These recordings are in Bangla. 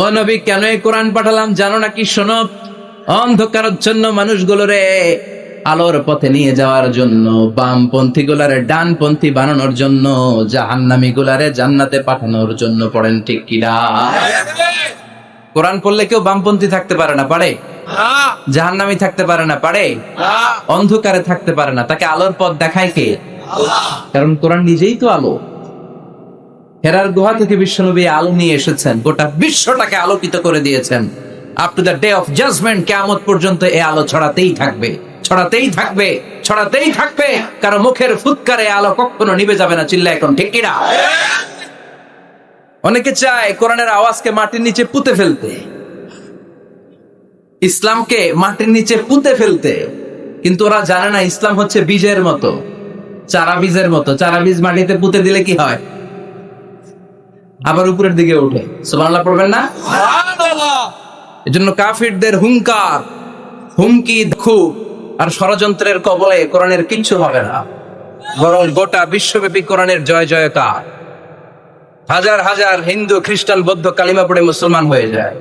ও নবী কেন এই কোরআন পাঠালাম জানো নাকি? শোনো অন্ধকারাচ্ছন্ন মানুষগুলোরে আলোর পথে নিয়ে যাওয়ার জন্য বামপন্থী গুলারে ডানপন্থী বানানোর জন্য জাহান্নামী গুলারে জান্নাতে পাঠানোর জন্য পড়েন ঠিক কিনা কোরআন পড়লে কেউ বামপন্থী থাকতে পারে না পারে? জাহান্নামী থাকতে পারে না পারে? অন্ধকারে থাকতে পারে না তাকে আলোর পথ দেখায় কে? কারণ কোরআন নিজেই তো আলো। হেরার গুহা থেকে বিশ্বনবী আলো নিয়ে এসেছেন। গোটা বিশ্বটাকে আলোকিত করে দিয়েছেন। Up to the day of judgement কেয়ামত পর্যন্ত এই আলো ছড়াতেই থাকবে। ছড়াতেই থাকবে ছড়াতেই থাকবে। কারও মুখের ফুৎকারে আলো কখনো নিভে যাবে না চিল্লা এখন ঠিক কিনা? অনেকে চায় কোরআনের আওয়াজকে মাটির নিচে পুঁতে ফেলতে। ইসলামকে মাটির নিচে পুঁতে ফেলতে। কিন্তু ওরা জানে না, ইসলাম হচ্ছে বীজের মতো। চারা বীজের মতো। চারা বীজ মাটিতে পুঁতে দিলে কি হয়? আবার উপরের দিকে উঠে। সুবহানাল্লাহ পড়বেন না? এজন্য কাফিরদের হুঙ্কার হুমকি খুব আর ষড়যন্ত্রের কবলে কোরআনের কিচ্ছু হবে না। বরং গোটা বিশ্বব্যাপী কোরআনের জয় জয়কার। হাজার হাজার হিন্দু খ্রিস্টান বৌদ্ধ কালিমা পড়ে মুসলমান হয়ে যায়।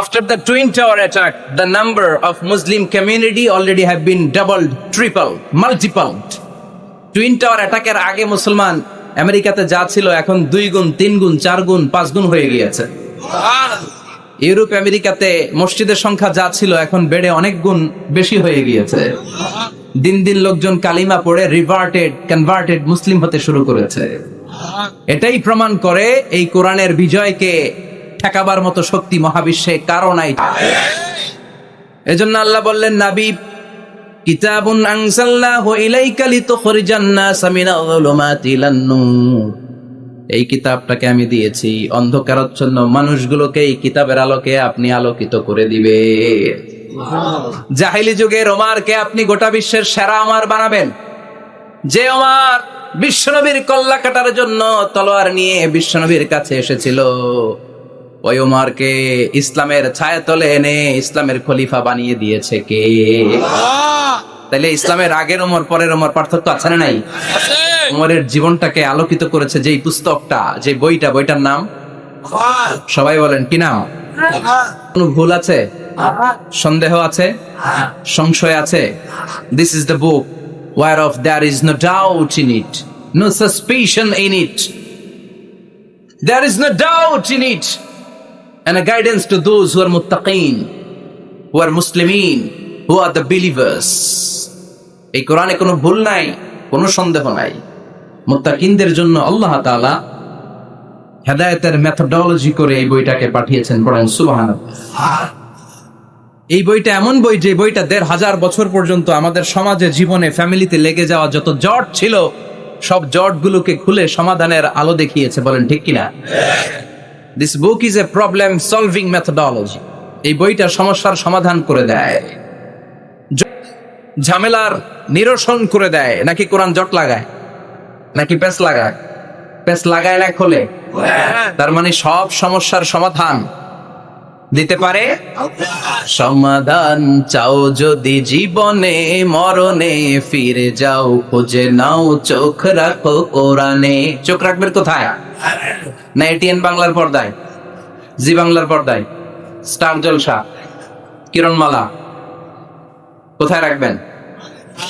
After the Twin Tower attack, the number of Muslim community already have been doubled, tripled, multiplied. Twin tower অ্যাটাকের আগে মুসলমান আমেরিকাতে যা ছিল এখন দুই গুণ তিন গুণ চার গুণ পাঁচ গুণ হয়ে গিয়েছে। ইউরোপ আমেরিকাতে মসজিদের সংখ্যা যা ছিল এখন বেড়ে অনেক গুণ বেশি হয়ে গিয়েছে। দিন দিন লোকজন কালিমা পড়ে রিভার্টেড কনভার্টেড মুসলিম হতে শুরু করেছে। এটাই প্রমাণ করে এই কোরআনের বিজয়কে ঠেকাবার মতো শক্তি মহাবিশ্বে কারও নাই। এজন্য আল্লাহ বললেন নাবি কিতাবুন আনসালনাহু ইলাইকা লিতুখরিজান নাসা মিনাল যুলুমাতি ইলান নূর। এই কিতাবটাকে আমি দিয়েছি। অন্ধকারাচ্ছন্ন মানুষগুলোকে এই কিতাবের আলোকে আপনি আলোকিত করে দিবে জাহিলি যুগের ওমারকে আপনি গোটা বিশ্বের সেরা আমার বানাবেন। যে ওমার বিশ্বনবীর কল্লা কাটার জন্য তলোয়ার নিয়ে বিশ্বনবীর কাছে এসেছিল। ওই ওমারকে ইসলামের ছায়াতলে এনে ইসলামের খলিফা বানিয়ে দিয়েছে কে? তাইলে ইসলামের আগের ওমর পরের ওমর পার্থক্য আছে না নাই? ওমরের জীবনটাকে আলোকিত করেছে যেই পুস্তকটা যে বইটা বইটার নাম? সবাই বলেন কি নাম? কোনো ভুল আছে? সন্দেহ আছে? সংশয় আছে? This is the book whereof there is no doubt in it no suspicion in it there is no doubt in it and a guidance to those who are muttaqeen, who are Muslimin, who are the believers. এই কোরআনে কোনো ভুল নাই কোনো সন্দেহ নাই। মুত্তাকিনদের জন্য আল্লাহ তাআলা হেদায়েতের মেথডোলজি করে এই বইটাকে পাঠিয়েছেন পড়েন সুবহান এই বইটা এমন বই যে বইটা দেড় হাজার বছর পর্যন্ত আমাদের সমাজে জীবনে ফ্যামিলিতে লেগে যাওয়া যত জট ছিল সব জটগুলোকে খুলে সমাধানের আলো দেখিয়েছে বলেন ঠিক কিনা? This book is a problem solving methodology এই বইটা সমস্যার সমাধান করে দেয়। ঝামেলার নিরসন করে দেয়। নাকি কোরআন জট লাগায়? নাকি পেস লাগায়? পেস লাগায় না খোলে? তার মানে সব সমস্যার সমাধান দিতে পারে? সমাধান চাও যদি জীবনে মরণে ফিরে যাও খুঁজে নাও চোখ রাখো কোরআনে। চোখ রাখবেন কোথায়? না এটিএন বাংলার পর্দায়? জি বাংলার পর্দায়। স্টার জলসা। কিরণমালা। কোথায় রাখবেন?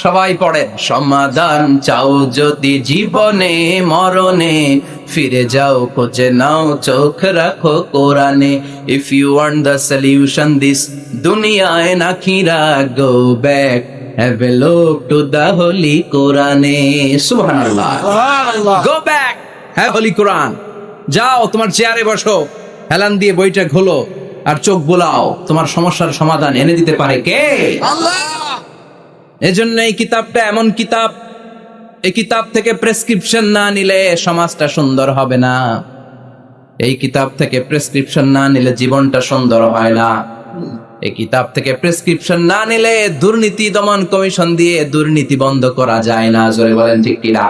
সবাই পড়েন। সমাধান চাও যদি জীবনে মরণে ফিরে যাও খোঁজে নাও চোখ রাখো কোরআনে। If you want the solution this দুনিয়ায় নাখিরা go back have a look to the holy কোরআনে। সুবহানাল্লাহ। Go back have holy Quran. যাও তোমার চেয়ারে বসো। হেলান দিয়ে বইটা খোলো আর চোখ বোলাও। তোমার সমস্যার সমাধান এনে দিতে পারে কে? আল্লাহ! এজন্য এই কিতাবটা এমন কিতাব এই কিতাব থেকে প্রেসক্রিপশন না নিলে সমাজটা সুন্দর হবে না। এই কিতাব থেকে প্রেসক্রিপশন না নিলে জীবনটা সুন্দর হয় না। এই কিতাব থেকে প্রেসক্রিপশন না নিলে দুর্নীতি দমন কমিশন দিয়ে দুর্নীতি বন্ধ করা যায় না। জোরে বলেন ঠিক কিনা?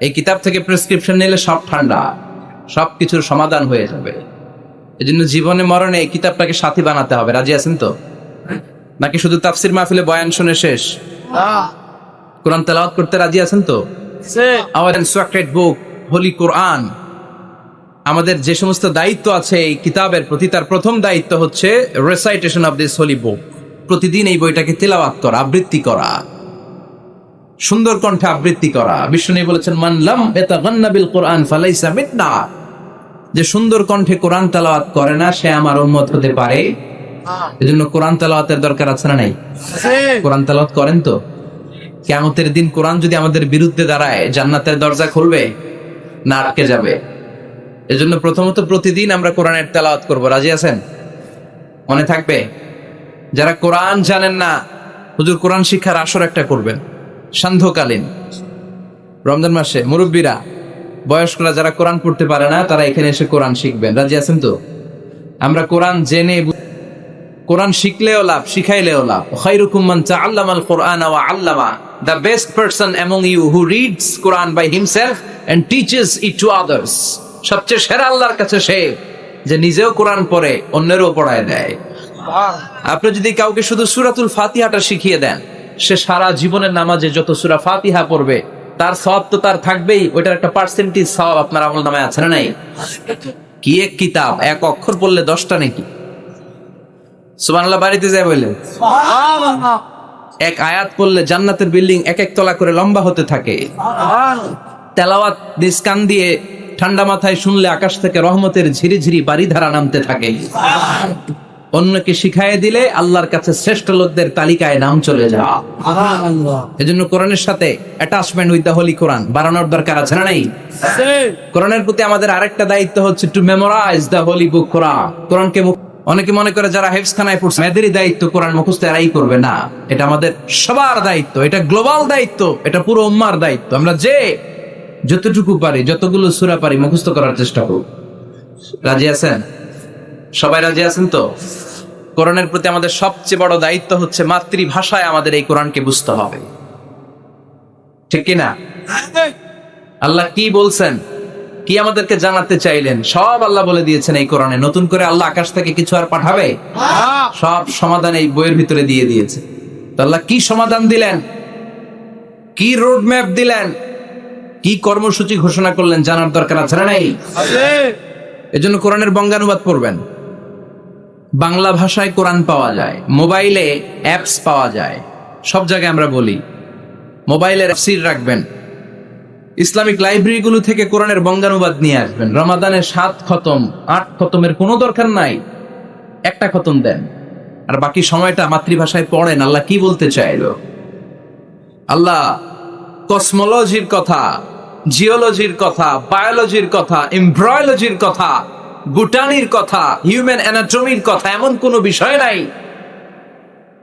এই কিতাব থেকে প্রেসক্রিপশন নিলে সব ঠান্ডা, সব কিছুর সমাধান হয়ে যাবে। এই জন্য জীবনে মরণে এই কিতাবটাকে সাথী বানাতে হবে। রাজি আছেন তো? নাকি শুধু তাফসির মাহফিলে বয়ান শুনে শেষ? কোরআন তেলাওয়াত করতে রাজি আছেন তো? sacred book holy quran আমাদের যে সমস্ত দায়িত্ব আছে এই কিতাবের প্রতি তার প্রথম দায়িত্ব হচ্ছে recitation of this holy book প্রতিদিন এই বইটাকে তেলাওয়াত করা আবৃত্তি করা। সুন্দর কণ্ঠে আবৃত্তি করা। বিষ্ণু বলেছেন মানলাম বিল কোরআন ফালাইসা যে সুন্দর কণ্ঠে কোরআন তেলাওয়াত করে না সে আমার উম্মত হতে পারে। এজন্য কোরআন তেলাওয়াতের দরকার আছে না নাই? কোরআন তেলাওয়াত করেন তো? কিয়ামতের দিন কোরআন যদি আমাদের বিরুদ্ধে দাঁড়ায়, জান্নাতের দরজা খুলবে, না আটকে যাবে। এজন্য প্রথমত প্রতিদিন আমরা কোরআনের তেলাওয়াত করব। রাজি আছেন? মনে থাকবে? যারা কোরআন জানেন না, হুজুর কোরআন শিক্ষার আসর একটা করবেন, সান্ধ্যকালীন। রমজান মাসে মুরব্বীরা, বয়স্করা যারা কোরআন পড়তে পারে না, তারা এখানে এসে কোরআন শিখবেন। রাজি আছেন তো? আমরা কোরআন জেনে কোরআন শিখলেও লাভ, শিখাইলেও লাভ। খাইরুকুম মান তাআল্লামাল কোরআন আল্লামা। The best person among you who reads Quran by himself and teaches it to others সবচেয়ে সেরা আল্লাহর কাছে সে যে নিজেও কোরআন পড়ে অন্যেরও পড়ায় দেয় আপনি যদি কাউকে শুধু সুরাতুল ফাতিহাটা শিখিয়ে দেন সে সারা জীবনের নামাজে যত সুরা ফাতিহা পড়বে তার সব তো তার থাকবেই ওইটার একটা পার্সেন্টেজ সব আপনার আমল নামে আছে না নাই? কি এক কিতাব? এক অক্ষর পড়লে দশটা নাকি? সুবহানাল্লাহ বাড়িতে যায় বললেন এক আয়াত পড়লে জান্নাতের বিল্ডিং এক এক তলা করে লম্বা হতে থাকে। তেলাওয়াত দিস কান দিয়ে ঠান্ডা মাথায় শুনলে আকাশ থেকে রহমতের ঝিরি ঝিরি বাড়ি ধারা নামতে থাকে। অন্যকে শিখাইয়ে দিলে আল্লাহর কাছে শ্রেষ্ঠ লোকদের তালিকায় নাম চলে যা এজন্য কোরআনের সাথে attachment with the holy Quran বাড়ানোর দরকার আছে না নাই? কোরআনের প্রতি আমাদের আরেকটা দায়িত্ব হচ্ছে to memorize the holy book Quran কোরআনকে মুখ- অনেকে মনে করে যারা হেফসখানায় পড়ছে এদেরই দায়িত্ব কোরআন মুখস্থ এরাই করবে। না এটা আমাদের সবার দায়িত্ব এটা গ্লোবাল দায়িত্ব এটা পুরো উম্মার দায়িত্ব। আমরা যে যতটুকু পারি যতগুলো সূরা পারি মুখস্থ করার চেষ্টা করব। রাজি আছেন? সবাই রাজি আছেন তো? কোরআনের প্রতি আমাদের সবচেয়ে বড় দায়িত্ব হচ্ছে মাতৃভাষায় আমাদের এই কোরআনকে বুঝতে হবে। ঠিক কি না আল্লাহ কি বলছেন? কি আমাদেরকে জানাতে চাইলেন? সব আল্লাহ বলে দিয়েছেন এই কোরআনে। নতুন করে আল্লাহ আকাশ থেকে কিছু আর পাঠাবে? সব সমাধান এই বইয়ের ভিতরে দিয়ে দিয়েছে। আল্লাহ কি সমাধান দিলেন? কি রোড ম্যাপ দিলেন? কি কর্মসূচি ঘোষণা করলেন জানার দরকার আছে না নাই? এজন্য কোরআনের বঙ্গানুবাদ পড়বেন। বাংলা ভাষায় কোরআন পাওয়া যায় মোবাইলে অ্যাপস পাওয়া যায়। সব জায়গায় আমরা বলি। মোবাইলের সির রাখবেন। ইসলামিক লাইব্রেরিগুলো থেকে কোরআনের বঙ্গানুবাদ নিয়ে আসবেন। রমাদানের সাত খতম, আট খতমের কোনো দরকার নাই। একটা খতম দেন। আর বাকি সময়টা মাতৃভাষায় পড়েন, আল্লাহ কি বলতে চাইলো? আল্লাহ কসমোলজির কথা, জিওলজির কথা, বায়োলজির কথা, এমব্রয়োলজির কথা বুটানির কথা, হিউম্যান অ্যানাটমির কথা, এমন কোনো বিষয় নাই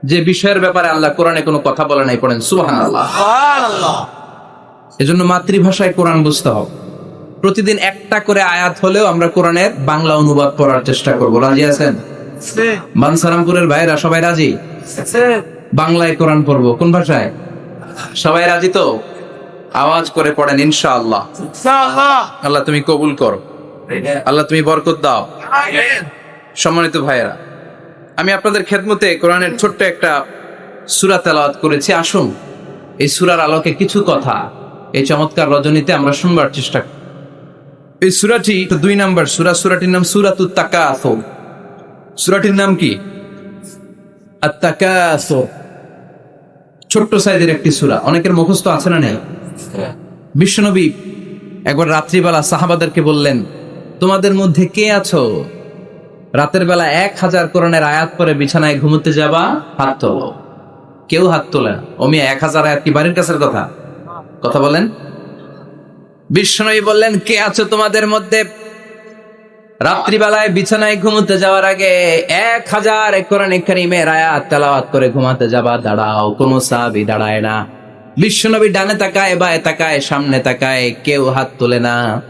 যে বিষয়ের ব্যাপারে আল্লাহ কোরআনে কোনো কথা বলে নাই পড়েন। সুবাহান আল্লাহ এজন্য মাতৃভাষায় কোরআন বুঝতে হবে। প্রতিদিন একটা করে আয়াত হলেও আমরা কোরআনের বাংলা অনুবাদ করার চেষ্টা করব। রাজি আছেন? বানসারামপুরের ভাইরা সবাই রাজি? বাংলায় কোরআন পড়ব। কোন ভাষায়? সবাই রাজি তো? আওয়াজ করে পড়েন ইনশাআল্লাহ। আল্লাহ তুমি কবুল করো। আল্লাহ তুমি বরকত দাও। সম্মানিত ভাইয়েরা আমি আপনাদের খেদমতে কোরআনের ছোট্ট একটা সূরা তেলাওয়াত করেছি। আসুন এই সুরার আলোকে কিছু কথা এই চমৎকার রজনীতে আমরা শুনবার চেষ্টা করি। এই সুরাটি দুই নাম্বার সুরা সুরাটির নাম সূরাতুত তাকাসুর। সূরাটির নাম কি? ছোট্ট সাইজের একটি সূরা। অনেকের মুখস্থ আছে না নেই? বিশ্বনবী একবার রাত্রিবেলা সাহাবাদেরকে বললেন তোমাদের মধ্যে কে আছো? রাতের বেলা এক হাজার কোরআনের আয়াত পরে বিছানায় ঘুমোতে যাবা হাত তোলো। কেউ হাত তোলে না। অমি এক হাজার আয়াত কি বাড়ির কাছের কথা? কথা বলেন। বিষ্ণনবী বললেন, কে আছো তোমাদের মধ্যে? রাত্রিবেলায় বিছানায় ঘুমোতে যাওয়ার আগে এক হাজার কোরআন কারিমের আয়াত তেলাওয়াত করে ঘুমাতে যাবা, দাঁড়াও, কোনো সাহাবি দাঁড়ায় না। বিশ্বনবী ডানে তাকায়, বায়ে তাকায়, সামনে তাকায়, কেউ হাত তোলে না।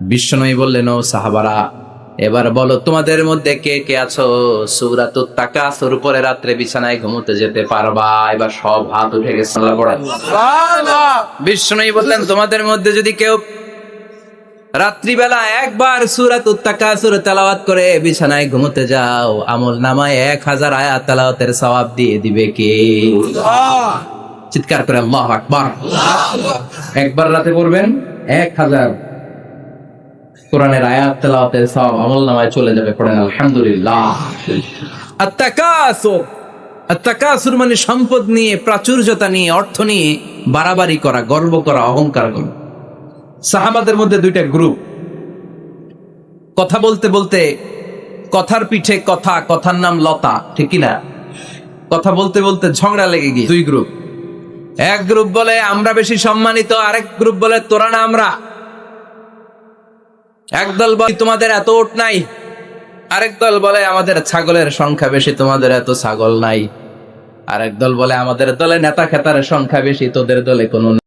বিশ্বনবী বললেন, ও সাহাবারা এবার বলো তোমাদের মধ্যে কে কে আছো? সূরাত তাকাসুর উপরে রাত্রে বিছানায় ঘুমোতে যেতে পারবা? এবার সব হাত উঠে গেছে বিষ্ণু বললেন তোমাদের মধ্যে যদি কেউ রাত্রিবেলা একবার সুরাত উত্তাকাসুর তেলাওয়াত করে বিছানায় ঘুমোতে যাও আমল নামায় এক হাজার আয়াত তেলাওয়াতের সওয়াব দিয়ে দিবে কে? চিৎকার করে আল্লাহ আকবার। একবার রাতে পড়বেন এক হাজার কোরআনের আয়াত, তেলাওয়াতের সব আমল নামায় চলে যাবে পড়েন, আলহামদুলিল্লাহ। আত্তাকাসুর আত্তাকাসুর মানে সম্পদ নিয়ে, প্রাচুর্যতা নিয়ে, অর্থ নিয়ে বাড়াবাড়ি করা, গর্ব করা, অহংকার করা। সাহাবাদের মধ্যে দুইটা গ্রুপ কথা বলতে বলতে কথার পিঠে কথা, কথার নাম লতা, ঠিক কি না? কথা বলতে বলতে ঝগড়া লেগে গিয়ে দুই গ্রুপ এক গ্রুপ বলে, আমরা বেশি সম্মানিত আরেক গ্রুপ বলে, তোরা না, আমরা একদল বলে, তোমাদের এত ওট নাই। আরেক দল বলে, আমাদের ছাগলের সংখ্যা বেশি, তোমাদের এত ছাগল নাই। আরেক দল বলে, আমাদের দলে নেতা খেতার সংখ্যা বেশি, তোদের দলে কোনো